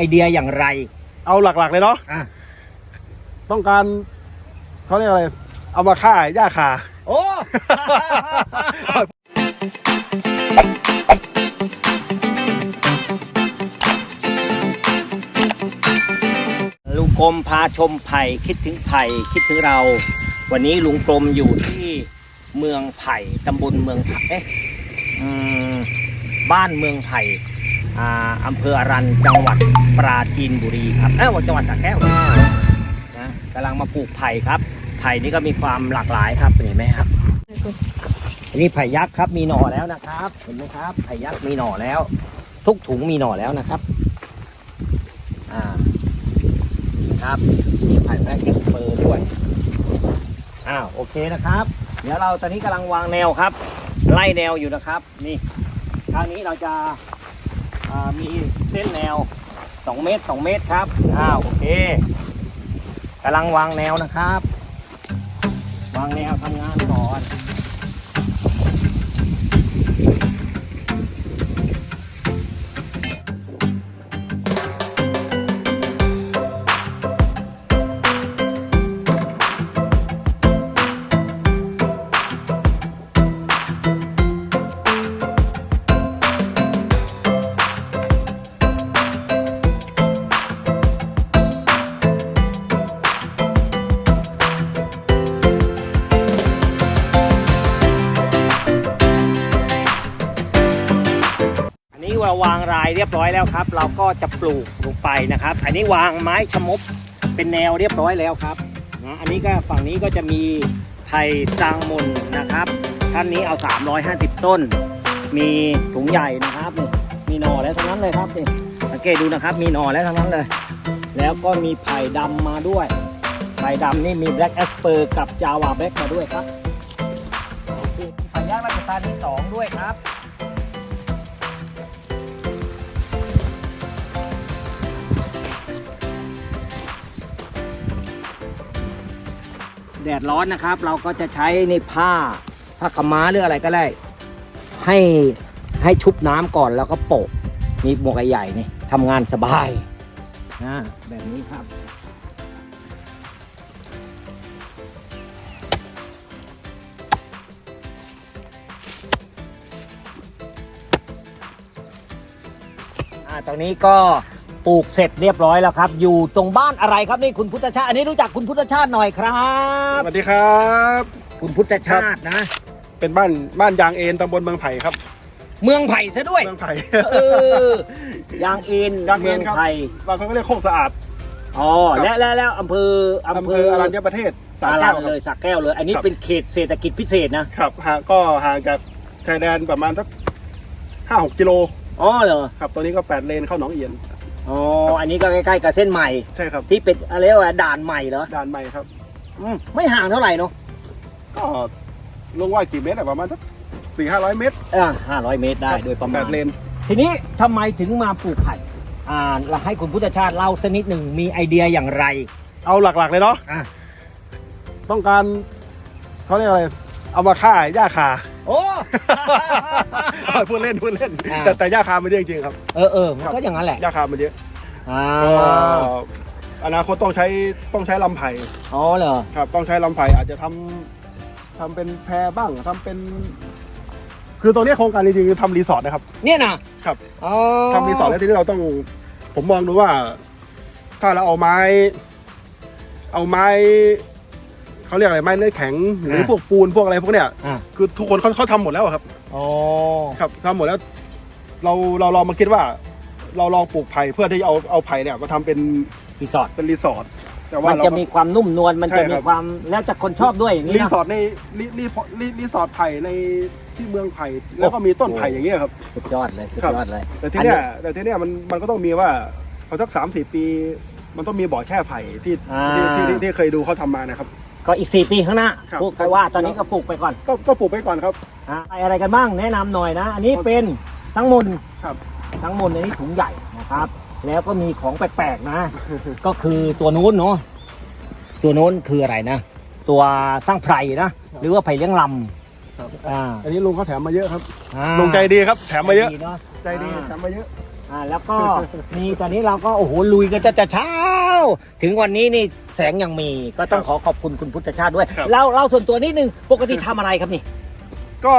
ไอเดียอย่างไร เอาหลักๆเลยเนาะอะ ต้องการเขาเรียกอะไร เอามาฆ่าหญ้าคา โอ้ ลุงกรมพาชมไผ่คิดถึงไผ่คิดถึงเรา วันนี้ลุงกรมอยู่ที่เมืองไผ่ตำบลเมืองไผ่เอ๊ะอืมบ้านเมืองไผ่ อำเภออรันจังหวัดปราจีนบุรีครับเอ้าจังหวัดสระแก้วนะกำลังมาปลูกไผ่ครับ ไผ่นี่ก็มีความหลากหลายครับเห็นไหมครับอันนี้ไผ่ยักษ์ครับมีหน่อแล้วนะครับ เห็นไหมครับไผ่ยักษ์มีหน่อแล้ว ทุกถุงมีหน่อแล้วนะครับอ่าครับมีไผ่แรกเกสเปอร์ด้วยอ้าวโอเคนะครับ เดี๋ยวเราตอนนี้กำลังวางแนวครับ ไล่แนวอยู่นะครับ นี่คราวนี้เราจะ มีเส้นแนว 2 เมตร 2 เมตรครับ อ้าวโอเคกำลังวางแนวนะครับ วางแนวทำงานก่อน รายเรียบร้อยแล้วครับ เราก็จะปลูกลงไปนะครับ อันนี้วางไม้ชะมบเป็นแนวเรียบร้อยแล้วครับนะอันนี้ก็ฝั่งนี้ก็จะมีไผ่จางมนนะครับท่านนี้เอา 350 ต้น มีถุงใหญ่นะครับนี่มีหน่อแล้วทั้งนั้นเลยครับนี่สังเกตดูนะครับ มีหน่อแล้วทั้งนั้นเลย แล้วก็มีไผ่ดำมาด้วย ไผ่ดำนี่มีแบล็กแอสเปอร์กับจาวาแบล็กมาด้วยครับมีไผ่ย่างราชทานที่สองด้วยครับ ดดร้อนนะครับ เราก็จะใช้ในผ้าผ้าขาม้าหรืออะไรก็ได้ ให้ให้ชุบน้ำก่อนแล้วก็โปะนี่หมวกใหญ่ๆนี่ทำงานสบายนะแบบนี้ครับอ่าตรงนี้ก็ ปลูกเสร็จเรียบร้อยแล้วครับ อยู่ตรงบ้านอะไรครับนี่คุณพุทธชาติอันนี้รู้จักคุณพุทธชาติหน่อยครับ สวัสดีครับ คุณพุทธชาตินะ เป็นบ้านบ้านยางเอ็นตำบลเมืองไผ่ครับ เมืองไผ่ซะด้วยเมืองไผ่เออยางเอ็นยางเอ็นเมืองครับไผ่บางคนก็เรียกโคกสะอาดอ๋อครับและและแล้วอำเภออำอำเภเภอออรัญญประเทศสาอาแก้รัวนครับ เลยสักแก้วเลย อันนี้ครับ เป็นเขตเศรษฐกิจพิเศษนะครับห่างก็ห่างจากชายแดนประมาณสักห้าหกกิโลอ๋อเหรอครับตัวนี้ก็แปดเลนเข้าหนองเอียน อ๋อ อันนี้ก็ใกล้ๆกับเส้นใหม่ ใช่ครับที่เป็นอะไรเรียกว่าด่านใหม่เหรอด่านใหม่ครับ อืมไม่ห่างเท่าไหร่เนาะก็ลงว่ากี่เมตรอะประมาณสักสี่ห้าร้อยเมตรอ่าห้าร้อยเมตรได้โดยประแปมาณ ดเลน ทีนี้ทำไมถึงมาปลูกไผ่อ่าเราให้คุณพุทธชาติเล่าสักนิดหนึ่งมีไอเดียอย่างไร เอาหลักๆเลยเนาะอะ ต้องการเขาเรียกอะไร เอามาฆ่าหญ้าคา โอ้ พูดเล่นพูดเล่น อ่า แต่แต่หญ้าคามันเยอะจริงๆครับเออเออมันก็อย่างนั้นแหละหญ้าคามันเยอะอ่าก็อนาคตต้องใช้ต้องใช้ลำไผ่อ๋อเหรอครับ ต้องใช้ลำไผ่อาจจะทำทำเป็นแพรบ้างทำเป็น คือตรงนี้โครงการจริงๆคือทำรีสอร์ทนะครับ เนี่ยนะครับ อ๋อทำรีสอร์ทแล้วทีนี้เราต้อง ผมมองดูว่า ถ้าเราเอาไม้ เอาไม้ เขาเรียกอะไรไม้เนื้อแข็งหรือพวกปูนพวกอะไรพวกเนี้ยอ่า คือทุกคนเขาเขาทำหมดแล้วอะครับ อ๋อ ครับทำหมดแล้ว เราเราลองมาคิดว่า เราลองปลูกไผ่เพื่อที่จะเอาเอาไผ่เนี่ยมาทำเป็นรีสอร์ท เป็นรีสอร์ทแต่ว่ามันเรา จะมีความนุ่มนวล มันใช่จะคมีรับ ความแล้วแต่คนชอบด้วยอย่างนี้รีนะสอร์ทในรีรีรีรีสอร์ทไผ่ในที่เมืองไผ่แล้วก็มีต้นไผ่อย่างเงี้ยครับ สุดยอดเลย สุดครับยอดเลย แต่ที่เนี้ยอันนี้แต่ที่เนี้ยมันมันก็ต้องมีว่าพอสักสามสี่ปี มันต้องมีบ่อแช่ไผ่ที่อ่า ที่ที่ที่ที่เคยดูเขาทำมานะครับ ก็อีกสี่ปีข้างหน้าครับ ปลูกไปว่าตอนนี้ก็ปลูกไปก่อนก็ก็ปลูกไปก่อนครับ อะไปอะไรกันบ้างแนะนำหน่อยนะ อันนี้เป็นทั้งมนครับ ทั้งมนอันนี้ถุงใหญ่นะครับ แล้วก็มีของแปลกๆนะ ก็คือตัวนู้นเนาะตัวนู้นคืออะไรนะ ตัวสร้างไพรนะ หรือว่าไผ่เลี้ยงลครับำอ่าอันนี้ลุงเขาแถมมาเยอะครับ อ่าลุงใจดีครับ แถมมาเยอะ ใจดีเนาะใจดีอ่า แถมมาเยอะ อ่าแล้วก็ มีตอนนี้เราก็โอ้โหลุยกันจะจะเช้า ถึงวันนี้นี่แสงยังมีก็ต้องขอขอบคุณคุณพุทธชาติด้วยครับ เล่าเล่าส่วนตัวนิดนึงปกติทำอะไรครับนี่ก็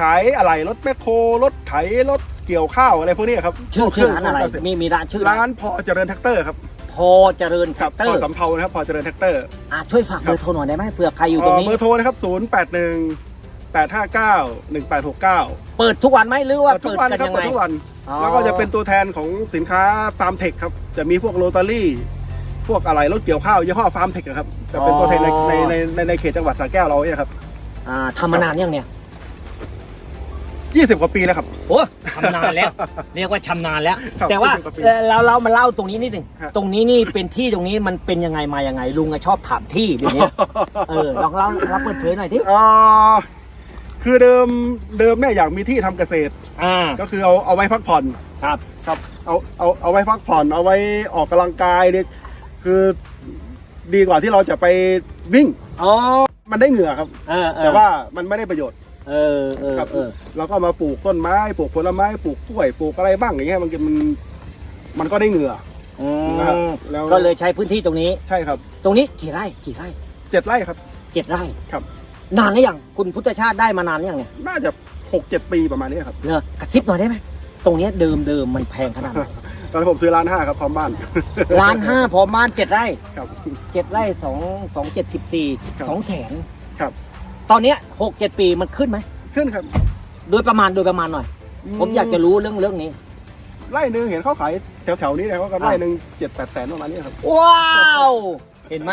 ขายอะไรรถแมคโครรถไถรถเกี่ยวข้าวอะไรพวกนี้ครับชื่อพวกชื่อร้านอะไรเคงเกษตมีมีร้านชื่อร้านพอเจริญแท็กเตอร์ครับพอเจริญแฟครับกเตอพอร์สำเภานะครับพอเจริญแท็กเตอร์ อะช่วยฝากครับเบอร์โทรหน่อยได้ไหมเผื่อใครอยู่ตรงนี้ เบอร์โทรนะครับ 0 8 1 8 5 9 1 8 6 9เปิดทุกวันไหมหรือว่าทุเปิกดวันกันครับยังเปิไงดทุกวันอ๋อ แล้วก็จะเป็นตัวแทนของสินค้าฟาร์มเทคครับ จะมีพวกโรตารี่ พวกอะไรรถเกี่ยวข้าวยี่ห้อฟาร์มเทคครับ จะเป็นตัวแทนในในในในในเขตจังหวัดสระแก้วเราเนี่ยครับอ่าทำมานานยังเนี่ย20 กว่าปีแล้วครับ โอ้ชำนาญแล้ว เรียกว่าชำนาญแล้ว ครับแต่ว่า20กว่าปีเอ่อเราเรามาเล่าตรงนี้นิดหนึ่งฮะ ตรงนี้นี่เป็นที่ตรงนี้มันเป็นยังไงมายังไงลุงอะชอบถามที่เดี๋ยวนี้เออลองเล่าเราเปิดเผยหน่อยที่อ่า คือเดิมเดิมเนี่ยอยากมีที่ทำเกษตร อ่า ก็คือเอาเอาไว้พักผ่อนครับ ครับเอาเอาเอาไว้พักผ่อน เอาไว้ออกกำลังกายเนี่ยคือดีกว่าที่เราจะไปวิ่ง อ๋อมันได้เหงื่อครับ เออเออแต่ว่ามันไม่ได้ประโยชน์เออเออครับเออเราก็มาปลูกต้นไม้ปลูกผลไม้ปลูกกล้วยปลูกอะไรบ้างอย่างเงี้ยมันมันมันก็ได้เหงื่อ อืนะครับมแล้ว ก็เลยใช้พื้นที่ตรงนี้ ใช่ครับตรงนี้กี่ไร่กี่ไร่เจ็ดไร่ครับ เจ็ดไร่ครับ นานหรือยังคุณพุทธชาติได้มานานหรือยังเนี่ยน่าจะหกเจ็ดปีประมาณนี้ครับ เนอะกระซิบหน่อยได้ไหมตรงเนี้ยเดิมเดิมมันแพงขนาดไหน ตอนนนผมซื้อร้านห้าครับพร้อมบ้าน ล้านห้าพอบ้านเจ็ดไร่ครับ เจ็ดไร่สองสองเจ็ดสิบสี่ครับสองแสนครับ ตอนเนี้ยหกเจ็ดปีมันขึ้นไหมขึ้นครับโดยประมาณโดยประมาณหน่อย ผมอยากจะรู้เรื่องเรื่องนี้ไร่หนึ่งเห็นเขาขายแถวๆนี้นะเขาก็ไร่หนึ่งเจ็ดแปดแสนประมาณนี้ครับ ว้าว เห็นไหม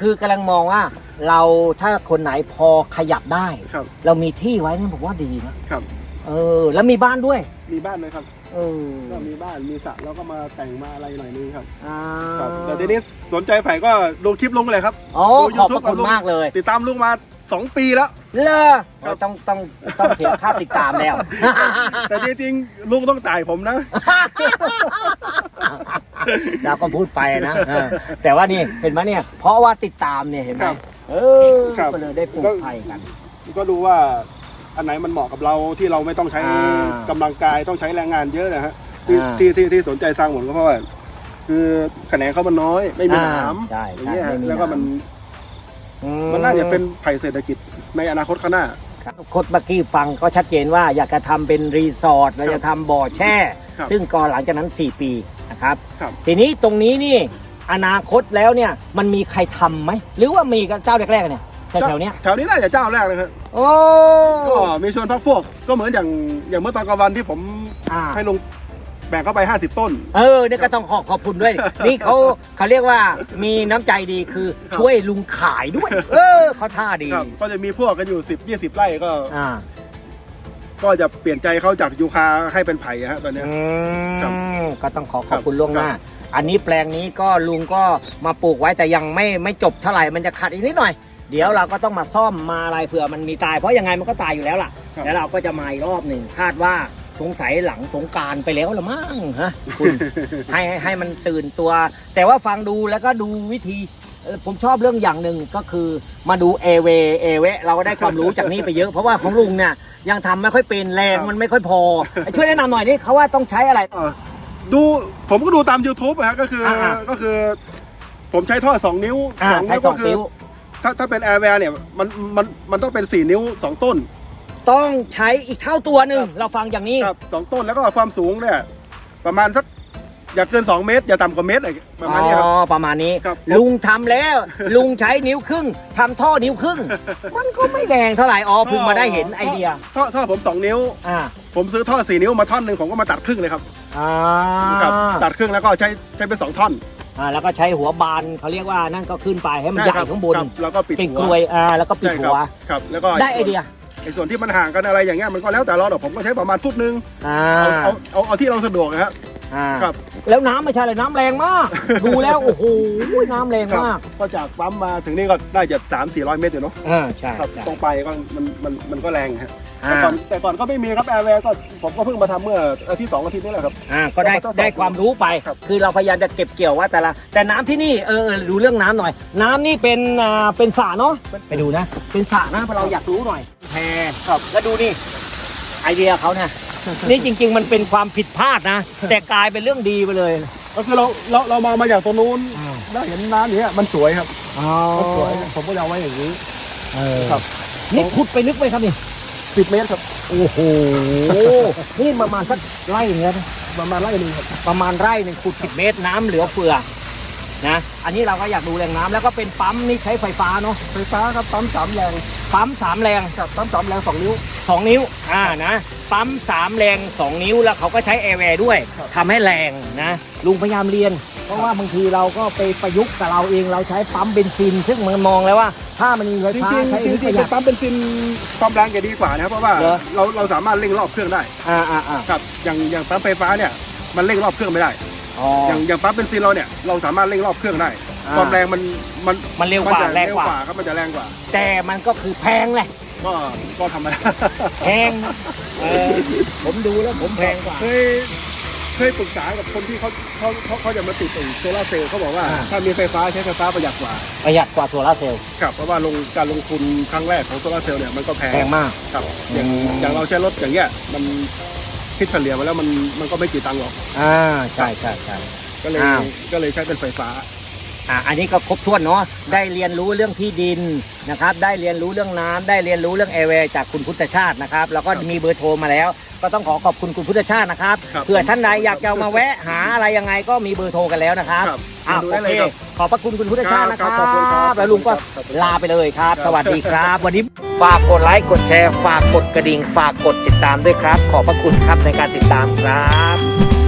คือกำลังมองว่าเราถ้าคนไหนพอขยับได้ ครับ เรามีที่ไว้นี่ผมว่าดีนะครับ เออ แล้วมีบ้านด้วย มีบ้านไหมครับ เออก็มีบ้านมีสระแล้วก็มาแต่งมาอะไรหน่อยนึงครับอ่าครับแต่ทีนี้สนใจไผ่ก็ดูคลิปลุงเลยครับ อ๋อ ดูขอบพ YouTube ระคุณกับลุง มากเลย ติดตามลุงมาสองปีแล้ว เลอครับต้องต้องต้องเสียค่าติดตามแล้ว แต่จริงๆลุงต้องจ่ายผมนะ เราก็พูดไปนะเออแต่ว่านี่เห็นไหมเนี่ย เพราะว่าติดตามเนี่ยเห็นไหมครับเออครับ ก็เลยได้ปลูกไผ่กัน ก็ดูว่าอันไหนมันเหมาะกับเราที่เราไม่ต้องใช้อ่ากำลังกายต้องใช้แรงงานเยอะนะฮะที่อ่า ที่ที่ที่สนใจสร้างหมดก็เพราะว่าคือแขนงเขามันน้อย ไม่มีหนามใช่อย่างใช่เงี้ยฮะไม่มีแล้วก็มันอืมันน่าจะเป็นไผ่เศรษฐกิจ ในอนาคตข้างหน้าครับโคดเมื่อกี้ฟังก็ชัดเจนว่าอยากจะทำเป็นรีสอร์ทเราจะทำบ่อแช่ ครับซึ่งก่อนหลังจากนั้น 4 ปีนะครับ ครับ ทีนี้ตรงนี้นี่อนาคตแล้วเนี่ยมันมีใครทำไหม หรือว่ามีกับเจ้าแรกๆเนี่ยแถวๆเนี้ยแถวนี้น่าจะเจ้าแรกนะครับโอ้ก็มีชวนพักพวก ก็เหมือนอย่างอย่างเมื่อตอนกลางวันที่ผมอ่าให้ลง แบ่งเข้าไป 50 ต้น เออเนี่ยก็ต้องขอขอบคุณด้วย นี่เขาเขาเรียกว่ามีน้ำใจดีคือครับช่วยลุงขายด้วย เออเขาท่าดีครับก็จะมีพวกกันอยู่ 10 20 ไร่ก็ อ่าก็จะเปลี่ยนใจเขาจากยูคาให้เป็นไผ่อะฮะตอนเนี้ย อืครับมก็ต้องขอขครัอบบคุณล่วงหน้า ครับอันนี้แปลงนี้ก็ลุงก็มาปลูกไว้แต่ยังไม่ไม่จบเท่าไหร่มันจะขาดอีกนิดหน่อย เดี๋ยวเราก็ต้องมาซ่อมมาอะไรเผื่อมันมีตายเพราะยังไงมันก็ตายอยู่แล้วล่ะครับ แล้วเราก็จะมาอีกรอบหนึ่งคาดว่า สงสัยหลังสงกรารไปแล้วละมั้งฮะคุณให้ให้ให้มันตื่นตัว แต่ว่าฟังดูแล้วก็ดูวิธีเอ่อผมชอบเรื่องอย่างหนึ่งก็คือมาดูเอเวเอเวเราก็ได้ความรู้จากนี้ไปเยอะ เพราะว่าของลุงเนี่ยยังทำไม่ค่อยเป็นแรงครับมันไม่ค่อยพอ ช่วยแนะนำหน่อยนี่เขาว่าต้องใช้อะไรเอ่อดูผมก็ดูตาม YouTube อะฮะก็คืออาก็คือ ผมใช้ท่อ2นิ้วอ่าสองใช้นิ้วสก็องคือนิ้วถ้าถ้าเป็นแอร์แวร์เนี่ยมันมันมันต้องเป็น4นิ้ว2ต้น ต้องใช้อีกเท่าตัวหนึ่งครับเราฟังอย่างนี้ ครับสองต้นแล้วก็ความสูงเนี่ย ประมาณสักอย่าเกิน 2 เมตร อย่าต่ำกว่าเมตรอะไรประมาณนี้ครับ อ๋อประมาณนี้ ครับลุงทำแล้ว ลุงใช้นิ้วครึ่งทำท่อนิ้วครึ่ง มันก็ไม่แรงเท่าไหร่อ๋อเพิ่งมาได้เห็นไอเดีย ท่อท่อผม 2 นิ้ว อ่าผมซื้อท่อ 4 นิ้วมาท่อนหนึ่งผมก็มาตัดครึ่งเลยครับอ่าครับตัดครึ่งแล้วก็ใช้ใช้เป็นสองท่อนอ่าแล้วก็ใช้หัวบานเขาเรียกว่านั่นก็ขึ้นไปให้มันใหญ่ครับข้างบน ครับแล้วก็ปิดปิดหักลวยอ่าแล้วก็ปิดใช่คหัรับวครับ แล้วก็ได้ไอเดีย ไอ้ส่วนที่มันห่างกันอะไรอย่างเงี้ยมันก็แล้วแต่เราเดี๋ยวผมก็ใช้ประมาณฟุตนึงอ่าเอาเอาเอาเอาที่เราสะดวกนะฮะอ่าครับ แล้วน้ำไม่ใช่เลยน้ำแรงมาก ดูแล้วโอ้โหน้ำแรงครับมากก็จากปั๊มมาถึงนี่ก็ได้จะสามสี่ร้อยเมตรอยู่เนาะอ่าใช่ครับใช่ ตรงไปก็มันมันมันก็แรงฮะอ่า แต่ก่อนแต่ก่อนก็ไม่มีครับแอร์แวร์ก็ผมก็เพิ่งมาทำเมื่ออาทิตย์สองอาทิตย์นี่แหละครับ อ่าก็ได้ก็ต้องได้ความรู้ไป ครับ คือเราพยายามจะเก็บเกี่ยวว่าแต่ละ แต่น้ำที่นี่เออเออดูเรื่องน้ำหน่อย น้ำนี่เป็นอ่าเป็นสระเนาะไปดูนะ เป็นสระนะเพราะเราอยากรู้หน่อยแพรครับแล้วดูนี่ไอเดียเขาเนี่ย นี่จริง ๆ มันเป็นความผิดพลาดนะ แต่กลายเป็นเรื่องดีไปเลยก็คือเราเราเรามองมาจากตรงนู้นอ่าแล้วเห็นน้ำอย่างเงี้ยมันสวยครับอ๋อมันสวยผมก็จะเอาไว้อย่างนี้ครับ นี่ขุดไปลึกไหมครับนี่ สิบเมตรครับ โอ้โห นี่ประมาณสักไร่อย่างเงี้ยนะประมาณไร่หนึ่งครับ ประมาณไร่หนึ่งขุดสิบเมตรน้ำเหลือเฟือนะ อันนี้เราก็อยากดูแรงน้ำแล้วก็เป็นปั๊มนี่ใช้ไฟฟ้าเนาะ ไฟฟ้าครับปั๊มสามแรงปั๊มสามแรง ครับปั๊มสามแรงสองนิ้ว สองนิ้ว อ่า นะ ปั๊มสามแรงสองนิ้ว แล้วเขาก็ใช้แอร์แวร์ด้วย ครับ ทำให้แรงนะ ลุงพยายามเรียน เพราะว่าบางทีเราก็ไปประยุกต์กับเราเอง เราใช้ปั๊มเบนซิน ซึ่งมันมองแล้วว่า ถ้ามันมีไฟจริงฟ้าจริงใช้จริงปจริระงหยัดปั๊มเป็นซินความแรงจะดีกว่านะครับเพราะว่าเหรอ เราเราสามารถเร่งรอบเครื่องได้อ่าอ่าอ่าครับอย่างอย่างปั๊มไฟฟ้าเนี่ยมันเร่งรอบเครื่องไม่ได้ อ๋ออย่างอย่างปั๊มเป็นซินเราเนี่ยเราสามารถเร่งรอบเครื่องได้อ่า ความแรงมันมันมันเร็วกว่าจะแรงกว่า ครับมันจะแรงกว่า แต่มันก็คือแพงแหละก็ก็ธรรมดาแพงเออผมดูแล้วผมแพงกว่า เคย เคยปรึกษากับคนที่เขาเขาเขาเขาจะมาติดไอ้โซลาร์เซลล์เขาบอกว่า อ่า ถ้ามีไฟฟ้าใช้ไฟฟ้าประหยัดกว่าประหยัดกว่าโซลาร์เซลล์ครับเพราะว่าลงการลงทุนครั้งแรกของโซลาร์เซลล์เนี่ยมันก็แพงแพงมาก ครับอย่างอืม อย่างเราใช้รถอย่างเงี้ยมันคิดเฉลี่ยมาแล้วมันมันก็ไม่กี่ตังค์หรอกอ่าใช่ใช่ใช่ ก็เลยอ้าว ก็เลยใช้เป็นไฟฟ้า อะอันนี้ก็ครบถ้วนเนาะได้เรียนรู้เรื่องที่ดินนะครับ ได้เรียนรู้เรื่องน้ำได้เรียนรู้เรื่องแอร์แวร์จากคุณพุทธชาตินะครับ แล้วก็ครับมีเบอร์โทรมาแล้ว ก็ต้องขอขอบคุณคุณพุทธชาตินะครับครับเผื่อท่านใดอยากจะมาแวะหาอะไรยังไงก็มีเบอร์โทรกันแล้วนะครับครับอ้าวมาดูโอได้เลเคยครับขอบพระคุณคุณพุทธชาตินะคครัรับบขอบคุณครับแล้วลุงก็ครับลาไปเลยครับครับ สวัสดีครับ วันนี้ฝากกดไลค์กดแชร์ ฝากกดกระดิ่ง ฝากกดติดตามด้วยครับ ขอบพระคุณครับในการติดตามครับ